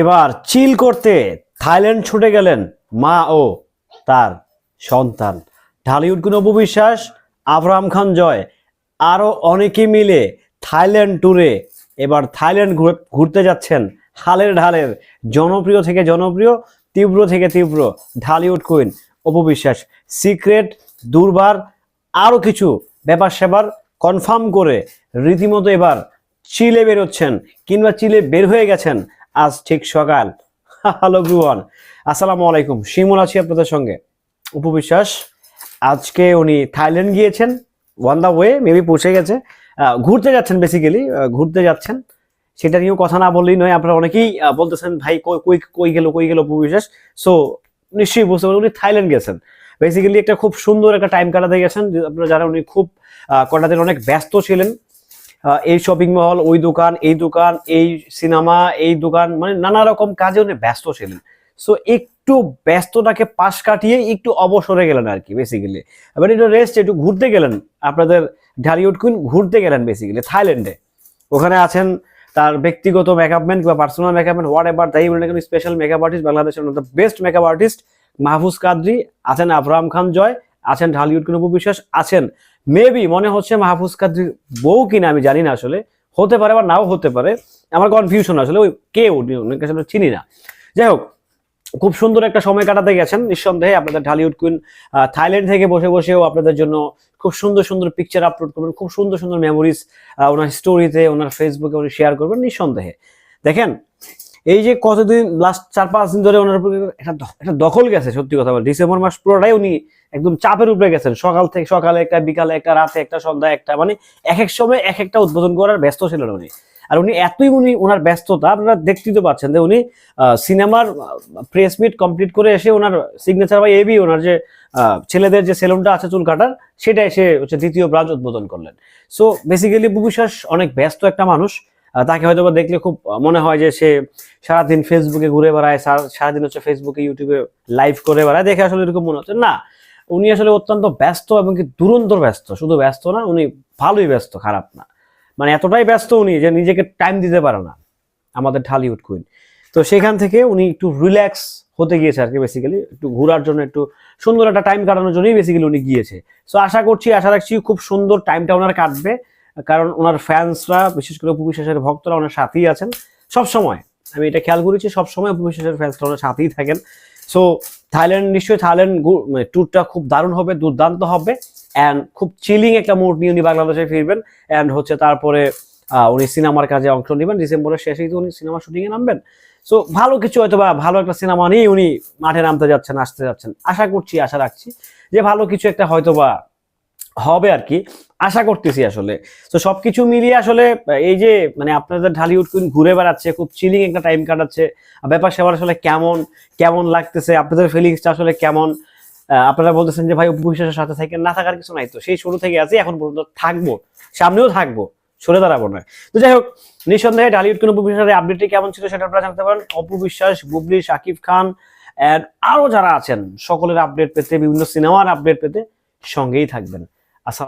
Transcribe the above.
এবার চিল করতে থাইল্যান্ড ছুটে গেলেন মা ও তার সন্তান। ঢালিউড কোন অপবিশ্বাস আবরাম খান জয়, আরও অনেকে মিলে থাইল্যান্ড ট্যুরে এবার থাইল্যান্ড ঘুরতে যাচ্ছেন হালের ঢালের জনপ্রিয় থেকে জনপ্রিয়, তীব্র থেকে তীব্র ঢালিউড কুইন অপবিশ্বাস। সিক্রেট, দুর্বার আরও কিছু ব্যাপার স্যাপার কনফার্ম করে রীতিমতো এবার চিলে বেরোচ্ছেন কিংবা চিলে বের হয়ে গেছেন আজ ঠিক সকাল। হ্যালো ব্রুয়ান আসসালামু আলাইকুম। শিমুল আছি আপনাদের সঙ্গে। উপবিশ্বাস, আজকে উনি থাইল্যান্ড গিয়েছেন, ওয়ান দা ওয়ে মেবি পৌঁছে গেছে। ঘুরতে যাচ্ছেন বেসিক্যালি ঘুরতে যাচ্ছেন। সেটা নিয়েও কথা না বললেই নয়, আপনারা অনেকেই বলতেছেন, ভাই, কই কই গেল কই গেল উপবিশ্বাস? সো নিশ্চয়ই বুঝতে পারবেন উনি থাইল্যান্ড গেছেন। বেসিক্যালি একটা খুব সুন্দর একটা টাইম কাটাতে গেছেন। আপনারা যারা উনি খুব আহ, কটা দিন অনেক ব্যস্ত ছিলেন এই শপিং মল ওই দোকান এই দোকান এই সিনেমা এই দোকান মানে নানা রকম কাজে উনি ব্যস্ত ছিলেন। সো একটু ব্যস্ততাকে পাশ কাটিয়ে একটু অবসরে গেলেন আর কি বেসিক্যালি এবার একটু রেস্ট একটু ঘুরতে গেলেন। আপনাদের ঢালিউড কুইন ঘুরতে গেলেন বেসিক্যালি থাইল্যান্ডে ওখানে আছেন তার ব্যক্তিগত মেকআপ ম্যান বা personal makeup man whatever তাই বলেন স্পেশাল মেকআপ আর্টিস্ট বাংলাদেশের the best makeup artist Mahfuz Kadri, আছেন আবরাম খান জয়, আছেন ঢালিউড কুন বিশ্বাস আছেন মেবি, মনে হচ্ছে মাহফুজ কাদরির বউ কিনা আমি জানি না আসলে, হতে পারে বা নাও হতে পারে, আমার কনফিউশন আসলে ওই কে ওনাকে আসলে চিনি না। যাই হোক, খুব সুন্দর একটা সময় কাটাতে গেছেন, নিঃসন্দেহে আপনাদের ঢালিউড কুইন থাইল্যান্ড থেকে বসে বসেও আপনাদের জন্য খুব সুন্দর সুন্দর পিকচার আপলোড করবেন, খুব সুন্দর সুন্দর মেমোরিজ ওনার স্টোরিতে ওনার ফেসবুকে উনি শেয়ার করবেন, নিঃসন্দেহে। দেখেন এই যে কতদিন লাস্ট চার পাঁচ দিন ধরে ওনার একটা একটা দখল গেছে, সত্যি কথা বলে ডিসেম্বর মাস পুরোটাই উনি একদম চাপের উপরে গেছেন। সকাল থেকে, সকালে একটা, বিকালে একটা, রাতে একটা সন্ধ্যায় একটা মানে এক এক সময় এক একটা উদ্বোধন করার ব্যস্ত ছিলেন উনি। আর উনি এতই উনি ওনার ব্যস্ততা, আপনারা দেখতেই তো পাচ্ছেন যে উনি সিনেমার প্রেস মিট কমপ্লিট করে এসে ওনার সিগনেচার বা এবি ওনার যে ছেলেদের যে সেলুনটা আছে চুল কাটার সেটা এসে হচ্ছে দ্বিতীয় ব্রাঞ্চ উদ্বোধন করলেন। সো বেসিক্যালি বুবিশ্বাস অনেক ব্যস্ত একটা মানুষ। তাকে হয়তো বা দেখলে খুব মনে হয় যে সে সারাদিন ফেসবুকে ঘুরে বেড়ায়, সারা- সারাদিন হচ্ছে ফেসবুকে ইউটিউবে লাইভ করে বেড়ায়। দেখে আসলে এরকম মনে হচ্ছে, না, উনি আসলে অত্যন্ত ব্যস্ত এবং কি দুরন্তর ব্যস্ত। শুধু ব্যস্ত না, উনি ভালোই ব্যস্ত, খারাপ না। মানে এতটাই ব্যস্ত উনি যে নিজেকে টাইম দিতে পারে না, আমাদের ঢালিউড কুইন তো সেখান থেকে উনি একটু রিল্যাক্স হতে গিয়েছে আর কি বেসিক্যালি একটু ঘোরার জন্য, একটু সুন্দর একটা টাইম কাটানোর জন্যই বেসিক্যালি উনি গিয়েছে। সো আশা করছি, আশা রাখছি খুব সুন্দর টাইমটা ওনার কাটবে। কারণ ওনার ফ্যান্সরা বিশেষ করে উপবিশ্বাসের ভক্তরা ওনার সাথেই আছেন। সব সময়, আমি এটা খেয়াল করেছি, সব সময় উপবিশ্বাসের ফ্যান্সরা ওনার সাথেই থাকেন। সো থাইল্যান্ড, নিশ্চয়ই থাইল্যান্ড ট্যুরটা খুব দারুণ হবে, দুর্দান্ত হবে অ্যান্ড খুব চিলিং একটা মুড নিয়ে উনি বাংলাদেশে ফিরবেন। অ্যান্ড হচ্ছে তারপরে উনি সিনেমার কাজে অংশ নেবেন, ডিসেম্বরের শেষেই তো উনি সিনেমা শুটিংয়ে নামবেন। সো ভালো কিছু হয়তো বা ভালো একটা সিনেমা নিয়ে উনি মাঠে নামতে যাচ্ছেন, আসতে যাচ্ছেন। আশা করছি, আশা রাখছি যে ভালো কিছু একটা হয়তো বা হবে আর কি, আশা করতেছি আসলে। তো সবকিছু মিলিয়ে আসলে, এই যে মানে আপনাদের ঢালিউড কুইন ঘুরে বেড়াচ্ছে, খুব চিলিং একটা টাইম কাটাচ্ছে ব্যাপার স্যাপার আসলে কেমন কেমন লাগতেছে, আপনাদের ফিলিংসটা আসলে কেমন? আপনারা বলতেছেন যে, ভাই উপবিশ্বাসের সাথে থেকে না থাকার কিছু নাই। তো সেই শুরু থেকে আছি, এখন পর্যন্ত থাকব, সামনেও থাকব, সরে দাঁড়াবো না। তো যাই হোক, নিঃসন্দেহে ঢালিউড কোন উপবিশ্বাসের আপডেটটি কেমন ছিল সেটা আপনারা জানতে পারেন। অপবিশ্বাস বুবলি, শাকিব খান অ্যান্ড আরও যারা আছেন, সকলের আপডেট পেতে, বিভিন্ন সিনেমার আপডেট পেতে সঙ্গেই থাকবেন।